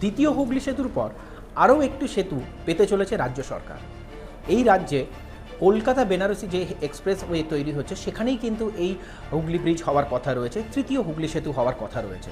দ্বিতীয় হুগলি সেতুর পর আরও একটি সেতু পেতে চলেছে রাজ্য সরকার। এই রাজ্যে কলকাতা বেনারসি যে এক্সপ্রেস ওয়ে তৈরি হচ্ছে, সেখানেই কিন্তু এই হুগলি ব্রিজ হওয়ার কথা রয়েছে, তৃতীয় হুগলি সেতু হওয়ার কথা রয়েছে।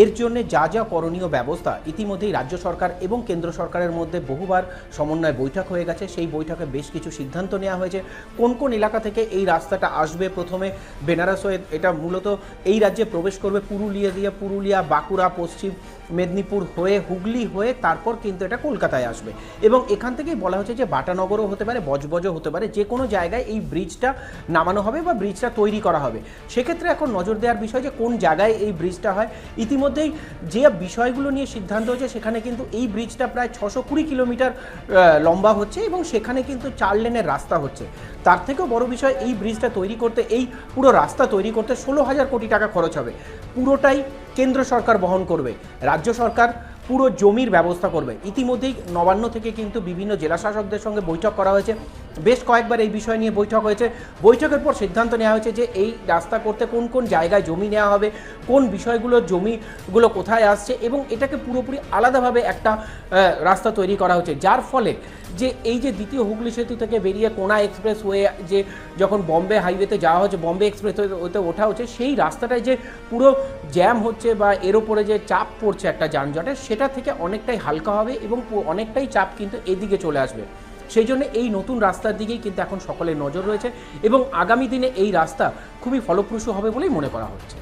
এর জন্য যা যা করণীয় ব্যবস্থা ইতিমধ্যেই রাজ্য সরকার এবং কেন্দ্র সরকারের মধ্যে বহুবার সমন্বয় বৈঠক হয়ে গেছে। সেই বৈঠকে বেশ কিছু সিদ্ধান্ত নেওয়া হয়েছে। কোন কোন এলাকা থেকে এই রাস্তাটা আসবে প্রথমে বেনারস হয়ে এটা মূলত এই রাজ্যে প্রবেশ করবে পুরুলিয়া দিয়ে, পুরুলিয়া, বাঁকুড়া, পশ্চিম মেদিনীপুর হয়ে, হুগলি হয়ে, তারপর কিন্তু এটা কলকাতায় আসবে। এবং এখান থেকেই বলা হচ্ছে যে বাটানগরও হতে পারে, বজবজও হতে পারে যে কোনো জায়গায় এই ব্রিজটা নামানো হবে বা ব্রিজটা তৈরি করা হবে। সেক্ষেত্রে এখন নজর দেওয়ার বিষয় যে কোন জায়গায় এই ব্রিজটা হয়। ইতিমধ্যেই যে বিষয়গুলো নিয়ে সিদ্ধান্ত হয়েছে, সেখানে কিন্তু এই ব্রিজটা প্রায় ছশো কুড়ি কিলোমিটার লম্বা হচ্ছে এবং সেখানে কিন্তু চার লেনের রাস্তা হচ্ছে। তার থেকেও বড় বিষয়, এই ব্রিজটা তৈরি করতে, এই পুরো রাস্তা তৈরি করতে ষোলো হাজার কোটি টাকা খরচ হবে। পুরোটাই কেন্দ্র সরকার বহন করবে। রাজ্য সরকার পুরো জমির ব্যবস্থা করবে। ইতিমধ্যেই নবান্ন থেকে কিন্তু বিভিন্ন জেলা শাসকদের সঙ্গে বৈঠক করা হয়েছে। বেশ কয়েকবার এই বিষয় নিয়ে বৈঠক হয়েছে। বৈঠকের পর সিদ্ধান্ত নেওয়া হয়েছে যে এই রাস্তা করতে কোন কোন জায়গায় জমি নেওয়া হবে, কোন বিষয়গুলোর জমিগুলো কোথায় আসছে এবং এটাকে পুরোপুরি আলাদাভাবে একটা রাস্তা তৈরি করা হচ্ছে। যার ফলে যে এই যে দ্বিতীয় হুগলি সেতু থেকে বেরিয়ে কোনা এক্সপ্রেস ওয়ে যে যখন বম্বে হাইওয়েতে যাওয়া হচ্ছে, বম্বে এক্সপ্রেস ওয়েতে ওঠা হচ্ছে, সেই রাস্তাটায় যে পুরো জ্যাম হচ্ছে বা এর ওপরে যে চাপ পড়ছে একটা যানজটের সেটা থেকে অনেকটাই হালকা হবে এবং অনেকটাই চাপ কিন্তু এদিকে চলে আসবে। সেই জন্য এই নতুন রাস্তার দিকেই কিন্তু এখন সকলের নজর রয়েছে এবং আগামী দিনে এই রাস্তা খুবই ফলপ্রসূ হবে বলেই মনে করা হচ্ছে।